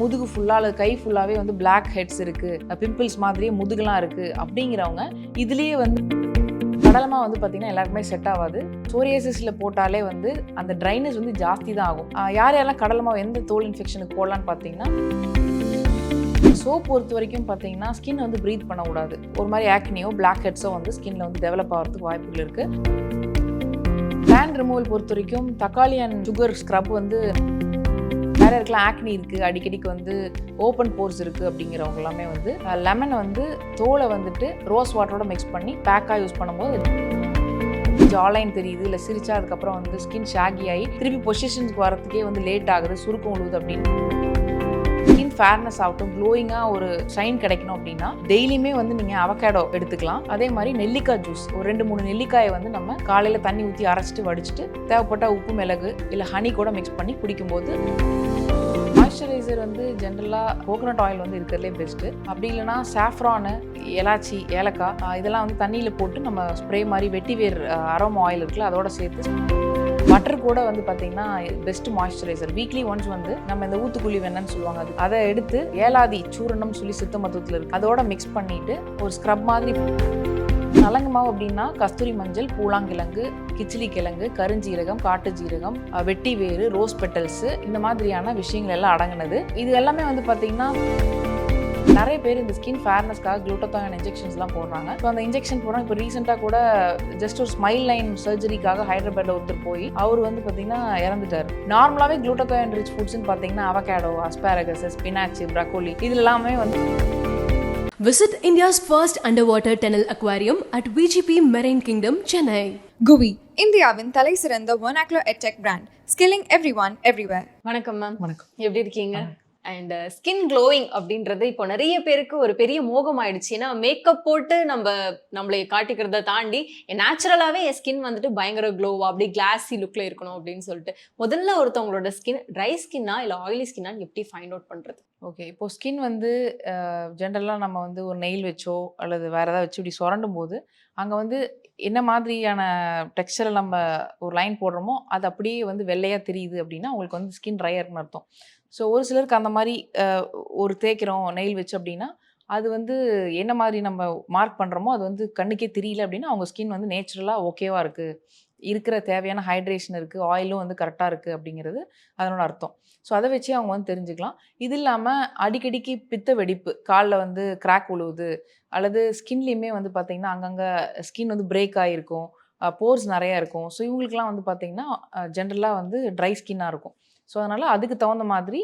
முதுகு ஃபுல்லாக அல்லது கை ஃபுல்லாகவே வந்து பிளாக் ஹெட்ஸ் இருக்குது பிம்பிள்ஸ் மாதிரியே முதுகுலாம் இருக்குது அப்படிங்கிறவங்க இதுலேயே வந்து கடலமாக வந்து பார்த்திங்கன்னா எல்லாருக்குமே செட் ஆகாது. சோரியாசிஸில் போட்டாலே வந்து அந்த ட்ரைனேஜ் வந்து ஜாஸ்தி தான் ஆகும். யார் யாரெல்லாம் கடலமாக எந்த தோல் இன்ஃபெக்ஷனுக்கு போடலான்னு பார்த்தீங்கன்னா சோப் பொறுத்த வரைக்கும் பார்த்தீங்கன்னா ஸ்கின் வந்து ப்ரீத் பண்ணக்கூடாது. ஒரு மாதிரி ஆக்னியோ பிளாக் ஹெட்ஸோ வந்து ஸ்கின்ல வந்து டெவலப் ஆகிறதுக்கு வாய்ப்புகள் இருக்குது பேன் ரிமூவல் பொறுத்த வரைக்கும் தக்காளி அண்ட் சுகர் ஸ்க்ரப் வந்து வேறு இருக்கலாம் ஆக்னி இருக்குது அடிக்கடிக்கு வந்து ஓப்பன் போர்ஸ் இருக்குது அப்படிங்கிறவங்க எல்லாமே வந்து லெமனை வந்து தோலை வந்துட்டு ரோஸ் வாட்டரோட மிக்ஸ் பண்ணி பேக்காக யூஸ் பண்ணும்போது ஜாலைன் தெரியுது இல்லை சிரிச்சா அதுக்கப்புறம் வந்து ஸ்கின் ஷாகி ஆகி திருப்பி பொசிஷன்ஸ்க்கு வரதுக்கே வந்து லேட் ஆகுது சுருக்கம் உழுவுது அப்படின்னு. ஸ்கின் ஃபேர்னஸ் ஆகட்டும் க்ளோயிங்காக ஒரு ஷைன் கிடைக்கணும் அப்படின்னா டெய்லியுமே வந்து நீங்கள் அவகேடோ எடுத்துக்கலாம். அதே மாதிரி நெல்லிக்காய் ஜூஸ் ஒரு ரெண்டு மூணு நெல்லிக்காயை வந்து நம்ம காலையில் தண்ணி ஊற்றி அரைச்சிட்டு வடிச்சிட்டு தேவைப்பட்ட உப்பு மிளகு இல்லை ஹனி கூட மிக்ஸ் பண்ணி குடிக்கும்போது மாய்ஸ்சரைசர் வந்து ஜென்ரலாக கோகனட் ஆயில் வந்து இருக்கிறதுலே பெஸ்ட்டு அப்படி இல்லைன்னா சாஃப்ரானு எலாச்சி ஏலக்காய் இதெல்லாம் வந்து தண்ணியில் போட்டு நம்ம ஸ்ப்ரே மாதிரி வெட்டிவேர் அரோமா ஆயில் இருக்குல்ல அதோட சேர்த்து. பட்டர் கூட வந்து பார்த்தீங்கன்னா பெஸ்ட் மாய்ஸ்சரைசர் வீக்லி ஒன்ஸ் வந்து நம்ம இந்த ஊத்துக்குழி வெண்ணன்னு சொல்லுவாங்க அது. அதை எடுத்து ஏலாதி சூரணம் சொல்லி சித்த மருத்துவத்தில் இருக்குது அதோட மிக்ஸ் பண்ணிட்டு ஒரு ஸ்க்ரப் மாதிரி நலங்கு மாவு அப்படின்னா கஸ்தூரி மஞ்சள் பூலாங்கிழங்கு கிச்சிலி கிழங்கு கருஞ்சீரகம் காட்டு ஜீரகம் வெட்டி வேறு ரோஸ் பெட்டல்ஸு இந்த மாதிரியான விஷயங்கள் எல்லாம் அடங்குனது. இது எல்லாமே வந்து பார்த்தீங்கன்னா நிறைய பேர் இந்த ஸ்கின் ஃபேர்னஸ்க்காக குளூட்டோதான் இன்ஜெக்ஷன்ஸ்லாம் போடுறாங்க. ஸோ அந்த இன்ஜெக்ஷன் போடுறாங்க. இப்போ ரீசெண்டாக கூட ஜஸ்ட் ஒரு ஸ்மைல் லைன் சர்ஜரிக்காக ஹைதராபாத்தில் ஒருத்தர் போய் அவர் வந்து பார்த்தீங்கன்னா இறந்துட்டார். நார்மலாகவே குளூட்டோதான் ரிச் ஃபுட்ஸ்னு பார்த்தீங்கன்னா அவகேடோ அஸ்பாரகஸ் ஸ்பினாச்சு ப்ரக்கோலி இது எல்லாமே வந்து Visit India's first underwater tunnel aquarium at VGP Marine Kingdom, Chennai. Guvi இந்தியாவின் தலை சிறந்த ஒனாக்லோ edtech brand skilling every one everywhere வணக்கம் மேம் வணக்கம் எப்படி இருக்கீங்க அண்ட் ஸ்கின் க்ளோயிங் அப்படின்றது இப்போ நிறைய பேருக்கு ஒரு பெரிய மோகம் ஆயிடுச்சு ஏன்னா மேக்கப் போட்டு நம்ம நம்மளை காட்டிக்கிறத தாண்டி நேச்சுரலாகவே என் ஸ்கின் வந்துட்டு பயங்கர க்ளோவா அப்படி கிளாஸி லுக்கில் இருக்கணும் அப்படின்னு சொல்லிட்டு முதல்ல ஒருத்தவங்களோட ஸ்கின் ட்ரை ஸ்கின்னா இல்லை ஆயிலி ஸ்கின்னா எப்படி ஃபைண்ட் அவுட் பண்ணுறது ஓகே இப்போ ஸ்கின் வந்து ஜென்ரலாக நம்ம வந்து ஒரு நெயில் வச்சோ அல்லது வேறு ஏதாவது வச்சு இப்படி சுரண்டும் போது அங்கே வந்து என்ன மாதிரியான டெக்ஸ்சரில் நம்ம ஒரு லைன் போடுறோமோ அது அப்படியே வந்து வெள்ளையாக தெரியுது அப்படின்னா உங்களுக்கு வந்து ஸ்கின் ட்ரையர்னு அர்த்தம். ஸோ ஒரு சிலருக்கு அந்த மாதிரி ஒரு தேய்க்கிறோம் நெயில் வச்சு அப்படின்னா அது வந்து என்ன மாதிரி நம்ம மார்க் பண்ணுறோமோ அது வந்து கண்ணுக்கே தெரியல அப்படின்னா அவங்க ஸ்கின் வந்து நேச்சுரலாக ஓகேவாக இருக்குது இருக்கிற தேவையான ஹைட்ரேஷன் இருக்குது ஆயிலும் வந்து கரெக்டாக இருக்குது அப்படிங்கிறது அதனோட அர்த்தம். ஸோ அதை வச்சு அவங்க வந்து தெரிஞ்சுக்கலாம். இது இல்லாமல் அடிக்கடிக்கு பித்த வெடிப்பு காலில் வந்து கிராக் உழுவுது அல்லது ஸ்கின்லேயுமே வந்து பார்த்திங்கன்னா அங்கங்கே ஸ்கின் வந்து பிரேக் ஆகிருக்கும் போர்ஸ் நிறையா இருக்கும். ஸோ இவங்களுக்குலாம் வந்து பார்த்திங்கன்னா ஜென்ரலாக வந்து ட்ரை ஸ்கின்னாக இருக்கும். ஸோ அதனால் அதுக்கு தகுந்த மாதிரி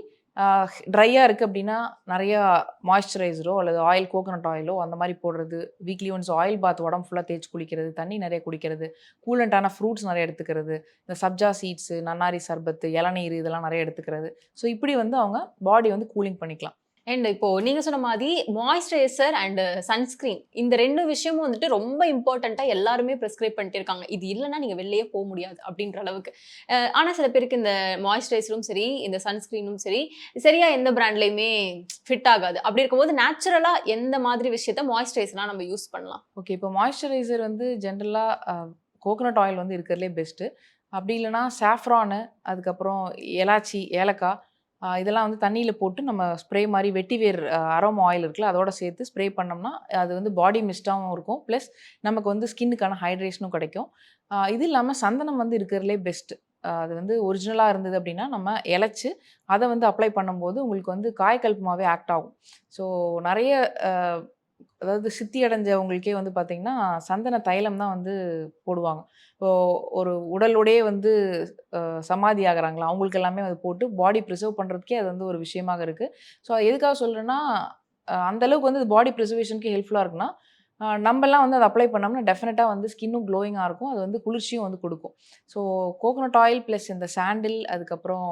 ட்ரையாக இருக்குது அப்படின்னா நிறையா மாய்ஸ்சரைசரோ அல்லது ஆயில் கோகோனட் ஆயிலோ அந்த மாதிரி போடுறது. வீக்லி ஒன்ஸ் ஆயில் பாத் உடம்பு ஃபுல்லாக தேய்ச்சி குளிக்கிறது தண்ணி நிறைய குடிக்கிறது. கூலண்ட்டான ஃப்ரூட்ஸ் நிறைய எடுத்துக்கிறது. இந்த சப்ஜா சீட்ஸு நன்னாரி சர்பத்து இளநீர் இதெல்லாம் நிறைய எடுத்துக்கிறது. ஸோ இப்படி வந்து அவங்க பாடி வந்து கூலிங் பண்ணிக்கலாம். அண்ட் இப்போ நீங்க சொன்ன மாதிரி மாய்ஸ்சரைசர் அண்ட் சன்ஸ்கிரீன் இந்த ரெண்டு விஷயமும் வந்துட்டு ரொம்ப இம்பார்ட்டண்டா எல்லாருமே ப்ரிஸ்கிரைப் பண்ணிட்டு இருக்காங்க இது இல்லைன்னா நீங்க வெளியே போக முடியாது அப்படின்ற அளவுக்கு. ஆனா சில பேருக்கு இந்த மாய்ஸ்சரைசரும் சரி இந்த சன்ஸ்கிரீனும் சரி சரியா எந்த பிராண்ட்லயுமே ஃபிட் ஆகாது. அப்படி இருக்கும்போது நேச்சுரலா எந்த மாதிரி விஷயத்த மாய்ஸ்சரைசரா நம்ம யூஸ் பண்ணலாம்? ஓகே இப்போ மாய்ஸ்சரைசர் வந்து ஜென்ரலாக கோகனட் ஆயில் வந்து இருக்கிறதுலே பெஸ்ட்டு அப்படி இல்லைன்னா சாஃப்ரானு அதுக்கப்புறம் எலாச்சி ஏலக்காய் இதெல்லாம் வந்து தண்ணியில் போட்டு நம்ம ஸ்ப்ரே மாதிரி வெட்டிவேர் அரோம் ஆயில் இருக்குல்ல அதோட சேர்த்து ஸ்ப்ரே பண்ணோம்னா அது வந்து பாடி மிஸ்டாகவும் இருக்கும். ப்ளஸ் நமக்கு வந்து ஸ்கின்னுக்கான ஹைட்ரேஷனும் கிடைக்கும். இது இல்லாமல் சந்தனம் வந்து இருக்கிறதுலே பெஸ்ட்டு அது வந்து ஒரிஜினலாக இருந்தது அப்படின்னா நம்ம இழைச்சி அதை வந்து அப்ளை பண்ணும்போது உங்களுக்கு வந்து காய்கல்பமாகவே ஆக்ட் ஆகும். ஸோ நிறைய அதாவது சித்தி அடைஞ்சவங்களுக்கே வந்து பார்த்திங்கன்னா சந்தன தைலம் தான் வந்து போடுவாங்க. இப்போது ஒரு உடலோடையே வந்து சமாதி ஆகிறாங்களா அவங்களுக்கு எல்லாமே அது போட்டு பாடி ப்ரிசர்வ் பண்ணுறதுக்கே அது வந்து ஒரு விஷயமாக இருக்குது ஸோ எதுக்காக சொல்கிறேன்னா அந்த அளவுக்கு வந்து பாடி ப்ரிசர்வேஷனுக்கு ஹெல்ப்ஃபுல்லாக இருக்குன்னா நம்மலாம் வந்து அதை அப்ளை பண்ணோம்னா டெஃபினட்டாக வந்து ஸ்கின்னும் க்ளோயிங்காக இருக்கும். அது வந்து குளிர்ச்சியும் வந்து கொடுக்கும். ஸோ கோகோனட் ஆயில் ப்ளஸ் இந்த சாண்டில் அதுக்கப்புறம்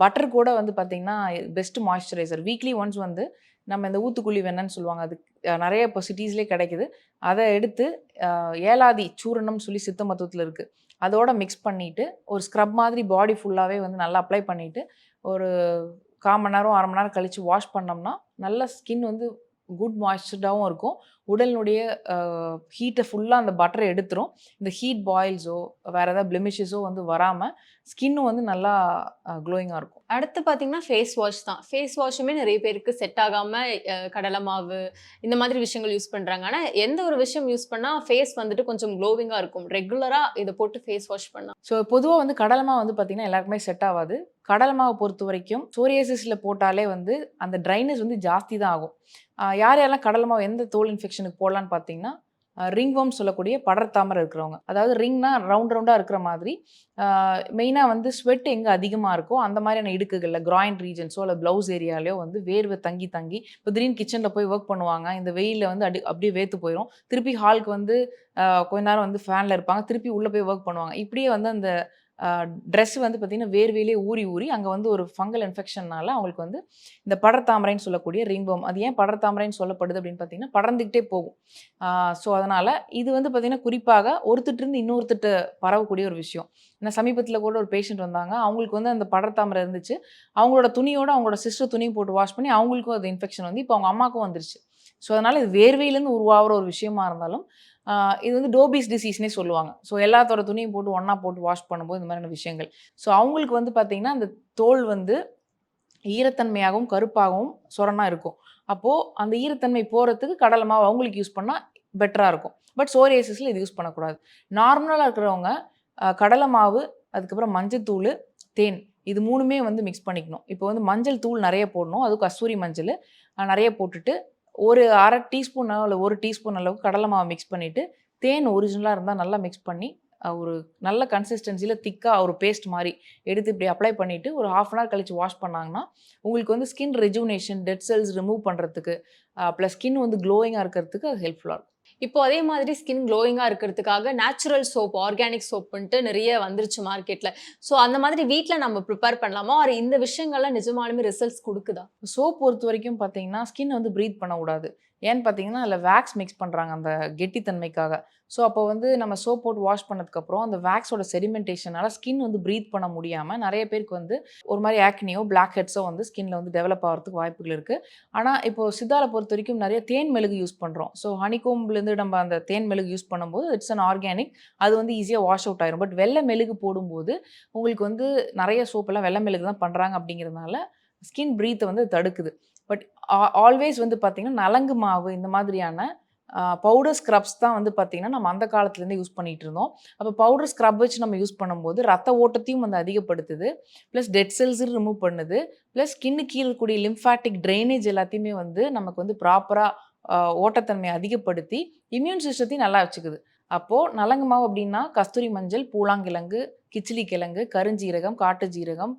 பட்டர் கூட வந்து பார்த்திங்கன்னா பெஸ்ட் மாய்ஸ்சரைசர் வீக்லி ஒன்ஸ் வந்து நம்ம இந்த ஊத்துக்குழி வெண்ணன்னு சொல்லுவாங்க. அது நிறைய இப்போ சிட்டிஸ்லேயே கிடைக்குது. அதை எடுத்து ஏலாதி சூரணம் சொல்லி சித்த மருத்துவத்தில் இருக்குது அதோட மிக்ஸ் பண்ணிவிட்டு ஒரு ஸ்க்ரப் மாதிரி பாடி ஃபுல்லாகவே வந்து நல்லா அப்ளை பண்ணிவிட்டு ஒரு கால் மணி நேரம் அரை மணி நேரம் கழித்து வாஷ் பண்ணோம்னா நல்ல ஸ்கின் வந்து குட் மாய்ஸ்சர்டாகவும் இருக்கும். உடலினுடைய ஹீட்டை ஃபுல்லாக அந்த பட்டரை எடுத்துரும். இந்த ஹீட் பாயில்ஸோ வேறு ஏதாவது பிளெமிஷஸோ வந்து வராமல் ஸ்கின்னும் வந்து நல்லா க்ளோயிங்காக இருக்கும். அடுத்து பார்த்தீங்கன்னா ஃபேஸ் வாஷ் தான். ஃபேஸ் வாஷுமே நிறைய பேருக்கு செட் ஆகாமல் கடலை மாவு இந்த மாதிரி விஷயங்கள் யூஸ் பண்ணுறாங்க ஆனால் எந்த ஒரு விஷயம் யூஸ் பண்ணால் ஃபேஸ் வந்துட்டு கொஞ்சம் க்ளோவிங்காக இருக்கும். ரெகுலராக இதை போட்டு ஃபேஸ் வாஷ் பண்ணால் ஸோ பொதுவாக வந்து கடலை மாவு வந்து பார்த்திங்கன்னா எல்லாருக்குமே செட் ஆகாது. கடலை மாவை பொறுத்த வரைக்கும் சோரியாசிஸில் போட்டாலே வந்து அந்த ட்ரைனஸ் வந்து ஜாஸ்தி தான் ஆகும். யார் யாரெல்லாம் கடலை மாவு எந்த தோல் இன்ஃபெக்ஷனுக்கு போடலான்னு பார்த்தீங்கன்னா ரிங் worm சொல்லக்கூடிய படர்த்தாமரை இருக்கிறவங்க. அதாவது ரிங்னா ரவுண்ட் ரவுண்டாக இருக்கிற மாதிரி. மெயினாக வந்து ஸ்வெட் எங்கே அதிகமாக இருக்கோ அந்த மாதிரியான இடுக்குகளில் கிராயின் ரீஜன்ஸோ இல்லை ப்ளவுஸ் ஏரியாலையோ வந்து வேர்வை தங்கி தங்கி இப்போ திடீர்னு கிச்சனில் போய் ஒர்க் பண்ணுவாங்க இந்த வெயிலில் வந்து அடி அப்படியே வேத்து போயிடும் திருப்பி ஹாலுக்கு வந்து கொஞ்ச நேரம் வந்து ஃபேனில் இருப்பாங்க திருப்பி உள்ளே போய் ஒர்க் பண்ணுவாங்க. இப்படியே வந்து அந்த ட்ரெஸ் வந்து பார்த்திங்கன்னா வேர்வையிலே ஊறி ஊறி அங்கே வந்து ஒரு ஃபங்கல் இன்ஃபெக்ஷன்னால அவங்களுக்கு வந்து இந்த படர்தாமரைன்னு சொல்லக்கூடிய ரிங்போம் அது ஏன் படர்தாமரைன்னு சொல்லப்படுது அப்படின்னு பார்த்தீங்கன்னா படர்ந்துக்கிட்டே போகும். ஸோ அதனால் இது வந்து பார்த்திங்கன்னா குறிப்பாக ஒருத்தட்டிருந்து இன்னொருத்தட்டு பரவக்கூடிய ஒரு விஷயம். ஏன்னா சமீபத்தில் கூட ஒரு பேஷண்ட் வந்தாங்க அவங்களுக்கு வந்து அந்த படர்தாமரை இருந்துச்சு. அவங்களோட துணியோட அவங்களோட சிஸ்டர் துணியும் போட்டு வாஷ் பண்ணி அவங்களுக்கும் அது இன்ஃபெக்ஷன் வந்து இப்போ அவங்க அம்மாவுக்கும் வந்துருச்சு. ஸோ அதனால் இது வேர்வையிலேருந்து உருவாகிற ஒரு விஷயமா இருந்தாலும் இது வந்து டோபிஸ் டிசீஸ்னே சொல்லுவாங்க. ஸோ எல்லாத்தோட துணியும் போட்டு ஒன்றா போட்டு வாஷ் பண்ணும்போது இந்த மாதிரியான விஷயங்கள். ஸோ அவங்களுக்கு வந்து பார்த்திங்கன்னா அந்த தோல் வந்து ஈரத்தன்மையாகவும் கருப்பாகவும் சொரணாக இருக்கும். அப்போது அந்த ஈரத்தன்மை போகிறதுக்கு கடலை மாவு அவங்களுக்கு யூஸ் பண்ணால் பெட்டராக இருக்கும். பட் சோரியாசிஸில் இது யூஸ் பண்ணக்கூடாது. நார்மலாக இருக்கிறவங்க கடலை மாவு அதுக்கப்புறம் மஞ்சத்தூள் தேன் இது மூணுமே வந்து மிக்ஸ் பண்ணிக்கணும். இப்போ வந்து மஞ்சள் தூள் நிறைய போடணும். அது கஸ்தூரி மஞ்சள் நிறைய போட்டுட்டு ஒரு அரை டீஸ்பூன் இல்லை ஒரு டீஸ்பூன் அளவுக்கு கடலை மாவு மிக்ஸ் பண்ணிவிட்டு தேன் ஒரிஜினலாக இருந்தால் நல்லா மிக்ஸ் பண்ணி ஒரு நல்ல கன்சிஸ்டன்சியில் திக்காக ஒரு பேஸ்ட் மாதிரி எடுத்து இப்படி அப்ளை பண்ணிவிட்டு ஒரு ஹாஃப் அன் ஹவர் கழிச்சு வாஷ் பண்ணாங்கன்னா உங்களுக்கு வந்து skin rejuvenation dead cells remove பண்ணுறதுக்கு ப்ளஸ் ஸ்கின் வந்து க்ளோயிங்காக இருக்கிறதுக்கு அது ஹெல்ப்ஃபுல்லாக இருக்கும். இப்போ அதே மாதிரி ஸ்கின் க்ளோயிங்காக இருக்கிறதுக்காக நேச்சுரல் சோப் ஆர்கானிக் சோப்புன்ட்டு நிறைய வந்துருச்சு மார்க்கெட்டில் ஸோ அந்த மாதிரி வீட்டில் நம்ம ப்ரிப்பேர் பண்ணலாமா? ஆர் இந்த விஷயங்கள்லாம் நிஜமாலுமே ரிசல்ட்ஸ் கொடுக்குதா? சோப் பொறுத்த வரைக்கும் பார்த்தீங்கன்னா ஸ்கின் வந்து ப்ரீத் பண்ணக்கூடாது ஏன்னு பார்த்தீங்கன்னா அதில் வேக்ஸ் மிக்ஸ் பண்ணுறாங்க அந்த கெட்டித்தன்மைக்காக. ஸோ அப்போ வந்து நம்ம சோப் போட்டு வாஷ் பண்ணதுக்கப்புறம் அந்த வேக்ஸோட செடிமெண்டேஷனால ஸ்கின் வந்து ப்ரீத் பண்ண முடியாமல் நிறைய பேருக்கு வந்து ஒரு மாதிரி ஆக்னியோ பிளாக் ஹெட்ஸோ வந்து ஸ்கின்ல வந்து டெவலப் ஆகிறதுக்கு வாய்ப்புகள் இருக்குது ஆனால் இப்போ சித்தால பொறுத்த வரைக்கும் நிறைய தேன் மெழுகு யூஸ் பண்ணுறோம் ஸோ ஹனிகோம்லேருந்து நம்ம அந்த தேன் மெழுகு யூஸ் பண்ணும்போது இட்ஸ் அன் ஆர்கானிக் அது வந்து ஈஸியாக வாஷ் அவுட் ஆயிரும். பட் வெள்ளை மெழுகு போடும்போது உங்களுக்கு வந்து நிறைய சோப்பெல்லாம் வெள்ளை மெழுகு தான் பண்ணுறாங்க அப்படிங்கிறதுனால ஸ்கின் ப்ரீத்தை வந்து தடுக்குது. பட் ஆல்வேஸ் வந்து பார்த்திங்கன்னா நலங்கு மாவு இந்த மாதிரியான பவுடர் ஸ்க்ரப்ஸ் தான் வந்து பார்த்திங்கன்னா நம்ம அந்த காலத்துலேருந்து யூஸ் பண்ணிகிட்டு இருந்தோம் அப்போ பவுடர் ஸ்க்ரப் வச்சு நம்ம யூஸ் பண்ணும்போது ரத்த ஓட்டத்தையும் வந்து அதிகப்படுத்துது. ப்ளஸ் டெட் செல்ஸ் ரிமூவ் பண்ணுது. ப்ளஸ் ஸ்கின்னு கீழே இருக்கக்கூடிய லிம்ஃபாட்டிக் ட்ரைனேஜ் எல்லாத்தையுமே வந்து நமக்கு வந்து ப்ராப்பராக ஓட்டத்தன்மையை அதிகப்படுத்தி இம்யூன் சிஸ்டத்தையும் நல்லா வச்சுக்குது. அப்போது நலங்கு மாவு அப்படின்னா கஸ்தூரி மஞ்சள் பூலாங்கிழங்கு கிச்சிலி கிழங்கு கருஞ்சீரகம் காட்டு ஜீரகம்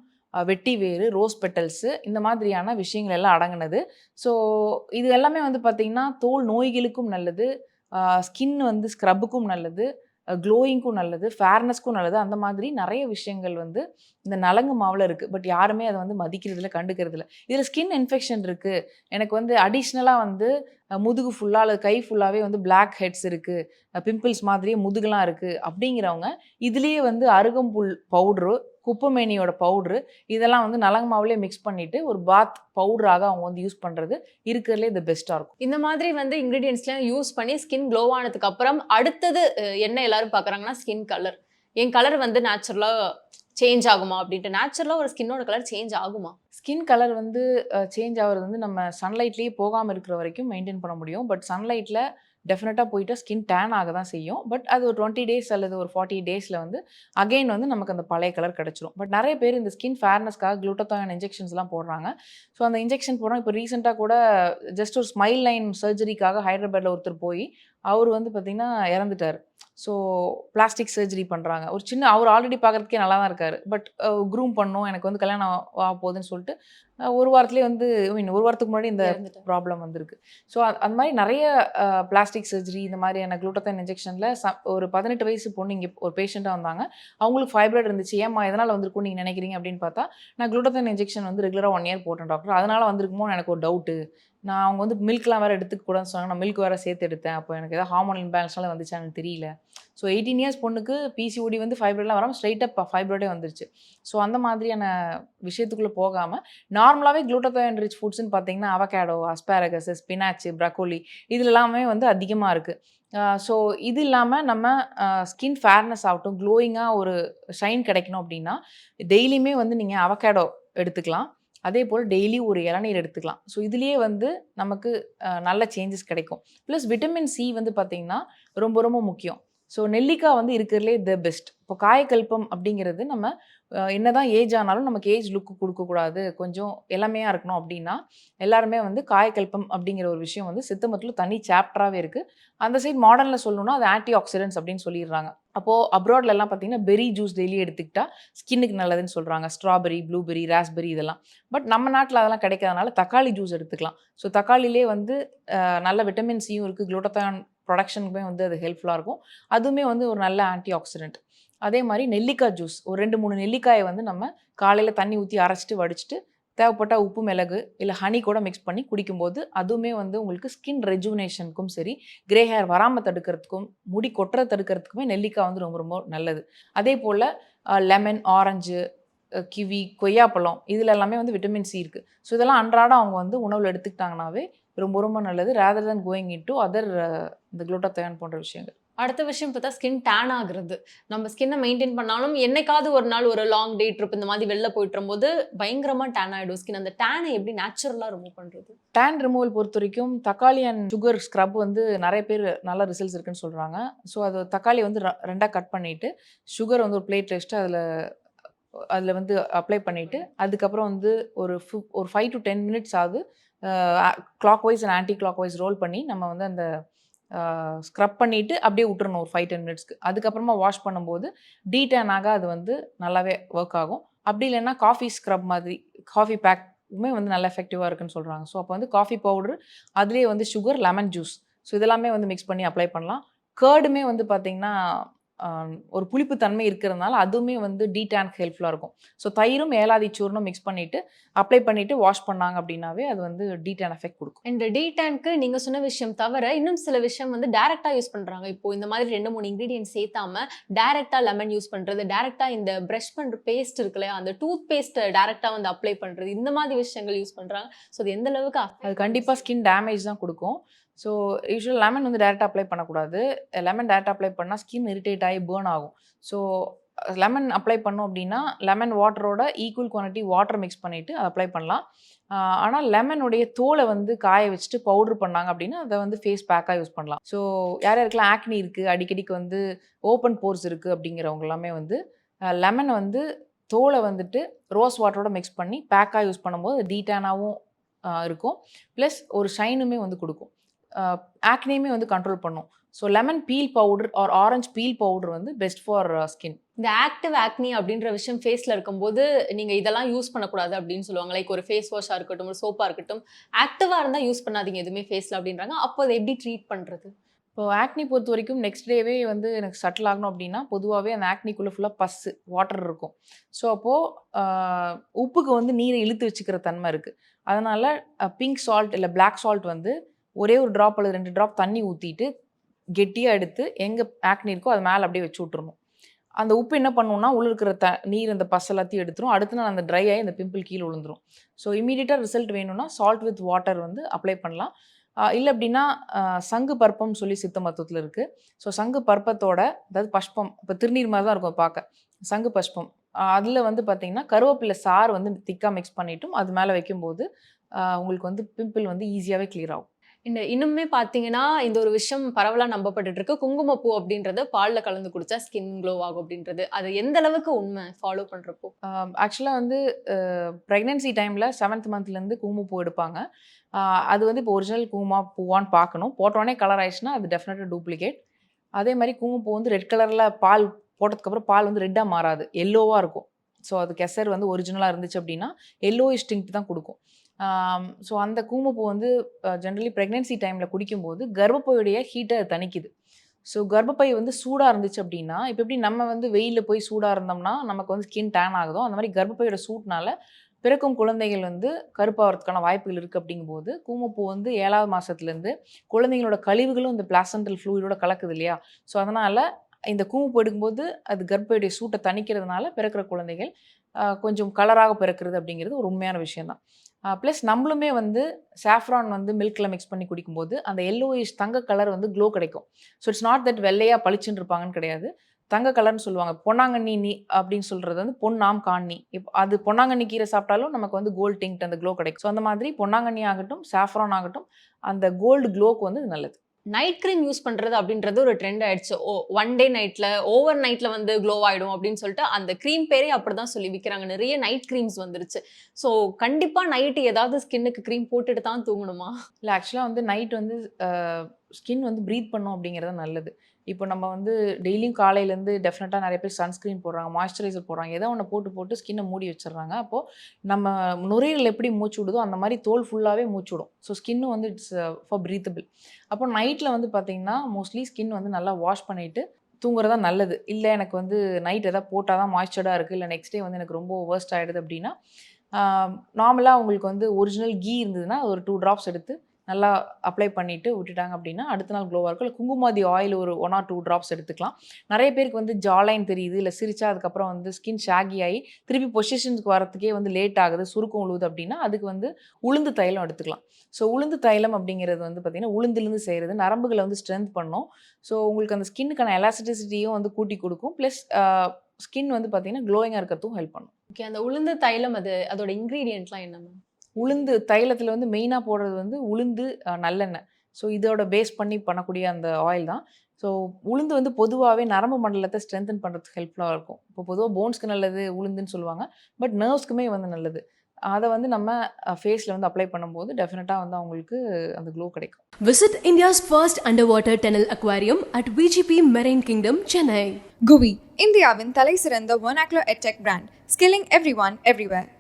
வெட்டி வேறு ரோஸ் பெட்டல்ஸு இந்த மாதிரியான விஷயங்கள் எல்லாம் அடங்கினது. ஸோ இது எல்லாமே வந்து பார்த்திங்கன்னா தோல் நோய்களுக்கும் நல்லது ஸ்கின் வந்து ஸ்க்ரப்புக்கும் நல்லது க்ளோயிங்க்கும் நல்லது ஃபேர்னஸ்க்கும் நல்லது. அந்த மாதிரி நிறைய விஷயங்கள் வந்து இந்த நலங்கு மாவில் இருக்குது பட் யாருமே அதை வந்து மதிக்கிறதில்ல கண்டுக்கிறதில்ல. இதில் ஸ்கின் இன்ஃபெக்ஷன் இருக்குது எனக்கு வந்து அடிஷ்னலாக வந்து முதுகு ஃபுல்லாக அல்லது கை ஃபுல்லாகவே வந்து பிளாக் ஹெட்ஸ் இருக்குது பிம்பிள்ஸ் மாதிரியே முதுகுலாம் இருக்குது அப்படிங்கிறவங்க இதுலேயே வந்து அருகம்புல் பவுட்ரு குப்பைமேனியோட பவுட்ரு இதெல்லாம் வந்து நலங்கு மாவுலேயே மிக்ஸ் பண்ணிவிட்டு ஒரு பாத் பவுடராக அவங்க வந்து யூஸ் பண்ணுறது இருக்கிறதுலே இது பெஸ்ட்டாக இருக்கும். இந்த மாதிரி வந்து இன்க்ரீடியன்ஸ்லாம் யூஸ் பண்ணி ஸ்கின் க்ளோ ஆனதுக்கு அப்புறம் அடுத்தது என்ன எல்லாரும் பார்க்குறாங்கன்னா ஸ்கின் கலர் என் கலர் வந்து நேச்சுரலாக சேஞ்ச் ஆகுமா அப்படின்ட்டு நேச்சுரலாக ஒரு ஸ்கின்னோட கலர் சேஞ்ச் ஆகுமா? ஸ்கின் கலர் வந்து சேஞ்ச் ஆகிறது வந்து நம்ம சன்லைட்லேயே போகாமல் இருக்கிற வரைக்கும் மெயின்டைன் பண்ண முடியும். பட் சன்லைட்டில் டெஃபினட்டாக போயிட்டு ஸ்கின் டேன் ஆக தான் செய்யும். பட் அது ஒரு டுவெண்ட்டி டேஸ் அல்லது ஒரு ஃபார்ட்டி டேஸில் வந்து அகைன் வந்து நமக்கு அந்த பழைய கலர் கிடச்சிரும். பட் நிறைய பேர் இந்த ஸ்கின் ஃபேர்னஸ்க்காக குளூட்டத்தான இன்ஜெக்ஷன்ஸ்லாம் போடுறாங்க. ஸோ அந்த இன்ஜெக்ஷன் போடுறோம். இப்போ ரீசெண்டாக கூட ஜஸ்ட் ஒரு ஸ்மைல் லைன் சர்ஜரிக்காக ஹைதராபாத்தில் ஒருத்தர் போய் அவர் வந்து பார்த்திங்கன்னா இறந்துட்டார். ஸோ பிளாஸ்டிக் சர்ஜரி பண்ணுறாங்க ஒரு சின்ன அவர் ஆல்ரெடி பார்க்குறதுக்கே நல்லா தான் இருக்கார் பட் க்ரூம் பண்ணணும் எனக்கு வந்து கல்யாணம் ஆக போகுதுன்னு சொல்லிட்டு ஒரு வாரத்துலேயே வந்து ஐ மீன் ஒரு வாரத்துக்கு முன்னாடி இந்த. ப்ராப்ளம் வந்திருக்கு. ஸோ அந்த மாதிரி நிறைய பிளாஸ்டிக் சர்ஜரி இந்த மாதிரியான குளூட்டத்தைன் இன்ஜெக்ஷனில் ஒரு பதினெட்டு வயசு பொண்ணு இங்கே ஒரு பேஷண்ட்டாக வந்தாங்க. அவங்களுக்கு ஃபைப்ராய்டு இருந்துச்சு. ஏமா எதனால் வந்திருக்கும் நீங்கள் நினைக்கிறீங்க அப்படின்னு பார்த்தா நான் குளூட்டத்தைன் இன்ஜெக்ஷன் வந்து ரெகுலராக ஒன் இயர் போட்டேன் டாக்டர் அதனால் வந்திருக்குமோ எனக்கு ஒரு டவுட்டு நான் அவங்க வந்து மில்க்லாம் வேறு எடுத்துக்க கூடாதுன்னு சொன்னாங்க. நான் மில்க் வேறு சேர்த்து எடுத்தேன். அப்போ எனக்கு ஏதாவது ஹார்மோன் இம்பேலன்ஸ்லாம் வந்துச்சா எனக்கு தெரியல. ஸோ எயிட்டீன் இயர்ஸ் பொண்ணுக்கு பிசிஓடி வந்து ஃபைப்ராய்டெலாம் வராமல் ஸ்ட்ரைட்டாக ஃபைப்ராய்டே வந்துருச்சு. ஸோ அந்த மாதிரியான விஷயத்துக்குள்ளே போகாமல் நார்மலாகவே குளூட்டோதயோன் ரிச் ஃபுட்ஸ்னு பார்த்தீங்கன்னா அவகேடோ அஸ்பாரகஸ் ஸ்பினாச்சு ப்ரக்கோலி இது எல்லாமே வந்து அதிகமாக இருக்குது ஸோ இது இல்லாமல் நம்ம ஸ்கின் ஃபேர்னஸ் ஆகட்டும் க்ளோயிங்காக ஒரு ஷைன் கிடைக்கணும் அப்படின்னா டெய்லியுமே வந்து நீங்கள் அவகேடோ எடுத்துக்கலாம். அதே போல் டெய்லி ஒரு இளநீர் எடுத்துக்கலாம். ஸோ இதுலேயே வந்து நமக்கு நல்ல சேஞ்சஸ் கிடைக்கும். ப்ளஸ் விட்டமின் சி வந்து பார்த்திங்கன்னா ரொம்ப ரொம்ப முக்கியம். ஸோ நெல்லிக்காய் வந்து இருக்கிறதுலே த பெஸ்ட் இப்போ காயக்கல்பம் அப்படிங்கிறது நம்ம என்னதான் ஏஜ் ஆனாலும் நமக்கு ஏஜ் லுக்கு கொடுக்கக்கூடாது. கொஞ்சம் இளமையாக இருக்கணும் அப்படின்னா எல்லாருமே வந்து காயக்கல்பம் அப்படிங்கிற ஒரு விஷயம் வந்து சித்தமத்தில் தனி சாப்டராகவே இருக்குது அந்த சைட் மாடர்னில் சொல்லணும்னா அது ஆன்டி ஆக்சிடென்ட்ஸ் அப்படின்னு சொல்லிடுறாங்க. அப்போது அப்ராட்ல எல்லாம் பார்த்தீங்கன்னா பெரி ஜூஸ் டெய்லி எடுத்துக்கிட்டா ஸ்கின்னுக்கு நல்லதுன்னு சொல்கிறாங்க ஸ்ட்ராபெரி ப்ளூபெரி ராஸ்பெரி இதெல்லாம். பட் நம்ம நாட்டில் அதெல்லாம் கிடைக்காதனால தக்காளி ஜூஸ் எடுத்துக்கலாம். ஸோ தக்காளிலே வந்து நல்ல விட்டமின் சியும் இருக்குது குளோட்டத்தான் ப்ரொடக்ஷனுக்குமே வந்து அது ஹெல்ப்ஃபுல்லாக இருக்கும். அதுவுமே வந்து ஒரு நல்ல ஆன்டி ஆக்சிடென்ட் அதே மாதிரி நெல்லிக்காய் ஜூஸ் ஒரு ரெண்டு மூணு நெல்லிக்காயை வந்து நம்ம காலையில் தண்ணி ஊற்றி அரைச்சிட்டு வடிச்சிட்டு தேவைப்பட்ட உப்பு மிளகு இல்லை ஹனி கூட மிக்ஸ் பண்ணி குடிக்கும்போது அதுவுமே வந்து உங்களுக்கு ஸ்கின் ரெஜுவினேஷனுக்கும் சரி கிரே ஹேர் வராமல் தடுக்கிறதுக்கும் முடி கொட்டுற தடுக்கிறதுக்குமே நெல்லிக்காய் வந்து ரொம்ப ரொம்ப நல்லது. அதே போல் லெமன் ஆரஞ்சு கிவி கொய்யாப்பழம் இதில் எல்லாமே வந்து விட்டமின் சி இருக்குது ஸோ இதெல்லாம் அன்றாடம் அவங்க வந்து உணவில் எடுத்துக்கிட்டாங்கனாவே ரொம்ப ரொம்ப நல்லது. Rather than going into other இந்த குளூட்டத்தயான் போன்ற விஷயங்கள். அடுத்த விஷயம் பார்த்தா ஸ்கின் டேன் ஆகுறது. நம்ம ஸ்கின்னை மெயின்டைன் பண்ணாலும் என்னைக்காவது ஒரு நாள் ஒரு லாங் டே ட்ரிப் இந்த மாதிரி வெளில போயிட்டு போது பயங்கரமாக டேன் ஆகிடும் ஸ்கின் அந்த டேனை எப்படி நேச்சுரலாக ரிமூவ் பண்ணுறது டேன் ரிமூவல் பொறுத்த வரைக்கும் தக்காளி அண்ட் சுகர் ஸ்க்ரப் வந்து நிறைய பேர் நல்ல ரிசல்ட்ஸ் இருக்குன்னு சொல்கிறாங்க ஸோ அது தக்காளி வந்து ர- கட் பண்ணிவிட்டு சுகர் வந்து ஒரு பிளேட் வச்சுட்டு அதில் அதில் வந்து அப்ளை பண்ணிவிட்டு அதுக்கப்புறம் வந்து ஒரு ஃபு ஒரு ஃபைவ் டு டென் மினிட்ஸ் ஆகுது. Clockwise and anticlockwise roll பண்ணி நம்ம வந்து அந்த ஸ்க்ரப் பண்ணிவிட்டு அப்படியே விட்டுறணும் ஒரு ஃபைவ் டென் மினிட்ஸ்க்கு அதுக்கப்புறமா வாஷ் பண்ணும்போது டீடேன் ஆக அது வந்து நல்லாவே ஒர்க் ஆகும். அப்படி இல்லைன்னா காஃபி ஸ்க்ரப் மாதிரி காஃபி பேக்குமே வந்து நல்லா எஃபெக்டிவாக இருக்குன்னு சொல்கிறாங்க ஸோ அப்போ வந்து காஃபி பவுடர் அதுலேயே வந்து சுகர் லெமன் ஜூஸ் ஸோ இதெல்லாமே வந்து மிக்ஸ் பண்ணி அப்ளை பண்ணலாம். கேர்டுமே வந்து பார்த்திங்கன்னா ஒரு புளிப்பு தன்மை இருக்கிறதுனால அதுவுமே வந்து டீடான்க்கு ஹெல்ப்ஃபுல்லாக இருக்கும். ஸோ தயிரும் ஏலாதி சூர்ணும் மிக்ஸ் பண்ணிவிட்டு அப்ளை பண்ணிவிட்டு வாஷ் பண்ணாங்க அப்படின்னாவே அது வந்து டீடான் எஃபெக்ட் கொடுக்கும். இந்த டீ டேங்க்கு நீங்க சொன்ன விஷயம் தவிர இன்னும் சில விஷயம் வந்து டைரக்டா யூஸ் பண்றாங்க. இப்போ இந்த மாதிரி ரெண்டு மூணு இன்கிரீடியன்ட் சேர்த்தாம டைரக்டா லெமன் யூஸ் பண்றது டைரக்டா இந்த பிரஷ் பண்ற பேஸ்ட் இருக்கு இல்லையா அந்த டூத் பேஸ்ட் டைரக்டா வந்து அப்ளை பண்றது இந்த மாதிரி விஷயங்கள் யூஸ் பண்றாங்க. ஸோ அது எந்த அளவுக்கு அது கண்டிப்பாக ஸ்கின் டேமேஜ் தான் கொடுக்கும். ஸோ யூஸ்வல் லெமன் வந்து டேரெக்டாக அப்ளை பண்ணக்கூடாது. லெமன் டேரெக்டாக அப்ளை பண்ணால் ஸ்கின் இரிட்டேட் ஆகி பேர்ன் ஆகும். ஸோ லெமன் அப்ளை பண்ணோம் அப்படின்னா லெமன் வாட்டரோட ஈக்குவல் குவான்டிட்டி வாட்டர் மிக்ஸ் பண்ணிவிட்டு அதை அப்ளை பண்ணலாம். ஆனால் லெமனுடைய தோலை வந்து காய வச்சுட்டு பவுடர் பண்ணாங்க அப்படின்னா அதை வந்து ஃபேஸ் பேக்காக யூஸ் பண்ணலாம். ஸோ யார் யாருக்கெல்லாம் ஆக்னி இருக்குது அடிக்கடிக்கு வந்து ஓப்பன் போர்ஸ் இருக்குது அப்படிங்கிறவங்க எல்லாமே வந்து லெமனை வந்து தோலை வந்துட்டு ரோஸ் வாட்டரோட மிக்ஸ் பண்ணி பேக்காக யூஸ் பண்ணும்போது டீட்டானாகவும் இருக்கும். ப்ளஸ் ஒரு ஷைனுமே வந்து கொடுக்கும். ஆக்னேயுமே வந்து கண்ட்ரோல் பண்ணும். So lemon peel powder or orange peel powder வந்து பெஸ்ட் ஃபார் ஸ்கின் இந்த ஆக்டிவ் ஆக்னி அப்படின்ற விஷயம் ஃபேஸ்ல இருக்கும்போது நீங்க இதெல்லாம் யூஸ் பண்ணக்கூடாது அப்படின்னு சொல்லுவாங்க. லைக் ஒரு ஃபேஸ் வாஷா இருக்கட்டும் ஒரு சோப்பா இருக்கட்டும் ஆக்டிவா இருந்தா யூஸ் பண்ணாதீங்க எதுவுமே ஃபேஸ்ல அப்படின்றாங்க. அப்போ அதை எப்படி ட்ரீட் பண்றது? இப்போ ஆக்னி பொறுத்த வரைக்கும் நெக்ஸ்ட் டேவே வந்து எனக்கு சட்டில் ஆகணும் அப்படின்னா பொதுவாகவே அந்த ஆக்னிக்குள்ளே ஃபுல்லாக பஸ்ஸு வாட்டர் இருக்கும். ஸோ அப்போது உப்புக்கு வந்து நீரை இழுத்து வச்சுக்கிற தன்மை இருக்குது அதனால் பிங்க் சால்ட் இல்லை Black சால்ட் வந்து ஒரே ஒரு ட்ராப் அல்லது ரெண்டு ட்ராப் தண்ணி ஊற்றிட்டு கெட்டியாக எடுத்து எங்கே ஆக்னி இருக்கோ அது மேலே அப்படியே வச்சு விட்றணும் அந்த உப்பு என்ன பண்ணுன்னா உள்ள இருக்கிற த நீர் அந்த பஸ் எல்லாத்தையும் எடுத்துரும். அடுத்து நாள் அந்த ட்ரை ஆகி அந்த பிம்பிள் கீழே விழுந்துரும். ஸோ இமீடியட்டாக ரிசல்ட் வேணும்னா சால்ட் வித் வாட்டர் வந்து அப்ளை பண்ணலாம். இல்லை அப்படின்னா சங்கு பற்பம்னு சொல்லி சித்த மருத்துவத்தில் இருக்குது ஸோ சங்கு பற்பத்தோட அதாவது பஷ்பம் இப்போ திருநீர் மாதிரி தான் இருக்கும் பார்க்க. சங்கு பஷ்பம். அதில் வந்து பார்த்தீங்கன்னா கருவேப்பிலை சாறு வந்து திக்காக மிக்ஸ் பண்ணிட்டும் அது மேலே வைக்கும்போது உங்களுக்கு வந்து பிம்பிள் வந்து ஈஸியாகவே கிளியர் ஆகும். இந்த இன்னுமே பார்த்தீங்கன்னா இந்த ஒரு விஷயம் பரவலாக நம்பப்பட்டு இருக்கு. குங்குமப்பூ அப்படின்றது பாலில் கலந்து குடிச்சா ஸ்கின் க்ளோ ஆகும் அப்படின்றது. அது எந்த அளவுக்கு உண்மை? ஃபாலோ பண்ணுறப்போ ஆக்சுவலாக வந்து ப்ரெக்னென்சி டைமில் செவன்த் மந்த்லேருந்து குங்குமப்பூ எடுப்பாங்க. அது வந்து இப்போ ஒரிஜினல் குங்குமா பூவான்னு பார்க்கணும் போட்டோடனே கலர் ஆயிடுச்சுன்னா அது டெஃபினட்டாக டூப்ளிகேட் அதே மாதிரி குங்குமப்பூ வந்து ரெட் கலரில் பால் போட்டதுக்கப்புறம் பால் வந்து ரெட்டாக மாறாது. எல்லோவாக இருக்கும். ஸோ அது கெசர் வந்து ஒரிஜினலாக இருந்துச்சு அப்படின்னா எல்லோ இஸ்டிங்க் தான் கொடுக்கும். ஸோ அந்த கூமப்பூ வந்து ஜென்ரலி ப்ரெக்னென்சி டைமில் குடிக்கும்போது கர்ப்பப்பையுடைய ஹீட்டை அது தணிக்குது. ஸோ கர்ப்பப்பை வந்து சூடாக இருந்துச்சு அப்படின்னா இப்போ எப்படி நம்ம வந்து வெயிலில் போய் சூடாக இருந்தோம்னா நமக்கு வந்து ஸ்கின் டேன் ஆகுதோ அந்த மாதிரி கர்ப்பப்பையோட சூட்னால பிறக்கும் குழந்தைகள் வந்து கருப்பாகிறதுக்கான வாய்ப்புகள் இருக்குது அப்படிங்கும்போது கூமப்பூ வந்து ஏழாவது மாதத்துலேருந்து குழந்தைங்களோட கழிவுகளும் இந்த பிளாசண்டல் ஃப்ளூயிடோட கலக்குது இல்லையா? ஸோ அதனால் இந்த கூமப்பூ எடுக்கும்போது அது கர்ப்பையுடைய சூட்டை தணிக்கிறதுனால பிறக்கிற குழந்தைகள் கொஞ்சம் கலராக பிறக்கிறது அப்படிங்கிறது ஒரு உண்மையான விஷயம்தான். ப்ளஸ் நம்மளுமே வந்து சாஃப்ரான் வந்து மில்கில் மிக்ஸ் பண்ணி குடிக்கும்போது அந்த எல்லோயிஷ் தங்க கலர் வந்து க்ளோ கிடைக்கும். ஸோ இட்ஸ் நாட் தட் வெள்ளையாக பளிச்சுன்னு இருப்பாங்கன்னு கிடையாது. தங்க கலர்னு சொல்லுவாங்க. பொன்னாங்கண்ணி நீ அப்படின்னு சொல்கிறது வந்து பொன்னாம் காண்ணி. இப்போ அது பொன்னாங்கண்ணி கீரை சாப்பிட்டாலும் நமக்கு வந்து கோல்டு டிங்ட் அந்த க்ளோ கிடைக்கும். ஸோ அந்த மாதிரி பொன்னாங்கண்ணி ஆகட்டும் சாஃப்ரான் ஆகட்டும் அந்த கோல்டு க்ளோக்கு வந்து நல்லது. நைட் க்ரீம் யூஸ் பண்ணுறது அப்படின்றது ஒரு ட்ரெண்ட் ஆயிடுச்சு. ஓ ஒன் டே நைட்டில் ஓவர் நைட்டில் வந்து க்ளோ ஆகிடும் அப்படின்னு சொல்லிட்டு அந்த க்ரீம் பேரே அப்படி தான் சொல்லி விற்கிறாங்க நிறைய நைட் க்ரீம்ஸ் வந்துருச்சு. ஸோ கண்டிப்பாக நைட்டு ஏதாவது ஸ்கின்னுக்கு க்ரீம் போட்டுட்டு தான் தூங்கணுமா? இல்லை ஆக்சுவலாக வந்து நைட் வந்து ஸ்கின் வந்து ப்ரீத் பண்ணும் அப்படிங்கிறது நல்லது. இப்போ நம்ம வந்து டெய்லியும் காலையிலேருந்து டெஃபினட்டாக நிறைய பேர் சன்ஸ்க்ரீன் போடுறாங்க மாய்ஸ்சரைசர் போடுறாங்க ஏதோ ஒன்று போட்டு போட்டு ஸ்கின்னை மூடி வச்சிடுறாங்க. அப்போது நம்ம நுரையீரல் எப்படி மூச்சு விடுதோ அந்த மாதிரி தோல் ஃபுல்லாகவே மூச்சு விடும். ஸோ ஸ்கின்னு வந்து இட்ஸ் ஃபார் ப்ரீத்தபிள் அப்போ நைட்டில் வந்து பார்த்தீங்கன்னா மோஸ்ட்லி ஸ்கின் வந்து நல்லா வாஷ் பண்ணிவிட்டு தூங்குறதா நல்லது. இல்லை எனக்கு வந்து நைட் எதாவது போட்டால் தான் மாய்ஸ்சர்டாக இருக்குது இல்லை நெக்ஸ்ட் டே வந்து எனக்கு ரொம்ப வேர்ஸ்ட் ஆகிடுது அப்படின்னா நார்மலாக உங்களுக்கு வந்து ஒரிஜினல் கீ இருந்ததுன்னா ஒரு டூ ட்ராப்ஸ் எடுத்து நல்லா அப்ளை பண்ணிவிட்டு விட்டுட்டாங்க அப்படின்னா அடுத்த நாள் க்ளோவாக இருக்கும். இல்லை குங்குமாதி ஆயில் ஒரு ஒன் ஆர் டூ ட்ராப்ஸ் எடுத்துக்கலாம். நிறைய பேருக்கு வந்து ஜாலைன் தெரியுது இல்லை சிரிச்சா அதுக்கப்புறம் வந்து ஸ்கின் ஷாகி ஆகி திருப்பி பொசிஷனுக்கு வரத்துக்கே வந்து லேட் ஆகுது சுருக்கம் உழுவுது அப்படின்னா அதுக்கு வந்து உளுந்து தைலம் எடுத்துக்கலாம். ஸோ உளுந்து தைலம் அப்படிங்கிறது வந்து பார்த்திங்கன்னா உளுந்துலேருந்து செய்கிறது நரம்புகளை வந்து ஸ்ட்ரென்த் பண்ணும். ஸோ உங்களுக்கு அந்த ஸ்கின்னுக்கான எலாசிட்டிசிட்டியும் வந்து கூட்டி கொடுக்கும். ப்ளஸ் ஸ்கின் வந்து பார்த்திங்கன்னா க்ளோயிங்காக இருக்கிறதுக்கும் ஹெல்ப் பண்ணும். ஓகே அந்த உளுந்து தைலம் அது அதோட இன்க்ரீடியன்ட்லாம் என்ன மேம் உளுந்து தைலத்தில் வந்து மெயினாக போடுறது வந்து உளுந்து நல்லெண்ணெய். ஸோ இதோட பேஸ் பண்ணி பண்ணக்கூடிய அந்த ஆயில் தான். ஸோ உளுந்து வந்து பொதுவாகவே நரம்பு மண்டலத்தை ஸ்ட்ரென்தன் பண்ணுறதுக்கு ஹெல்ப்ஃபுல்லாக இருக்கும். இப்போ பொதுவாக போன்ஸ்க்கு நல்லது உளுந்துன்னு சொல்லுவாங்க. பட் நர்வ்ஸ்க்குமே வந்து நல்லது. அதை வந்து நம்ம ஃபேஸில் வந்து அப்ளை பண்ணும்போது டெஃபினட்டாக வந்து அவங்களுக்கு அந்த க்ளோ கிடைக்கும். Visit India's first underwater tunnel aquarium at VGP Marine Kingdom, Chennai. GUI இந்தியாவின் தலை சிறந்த vernacular edtech brand skilling everyone everywhere.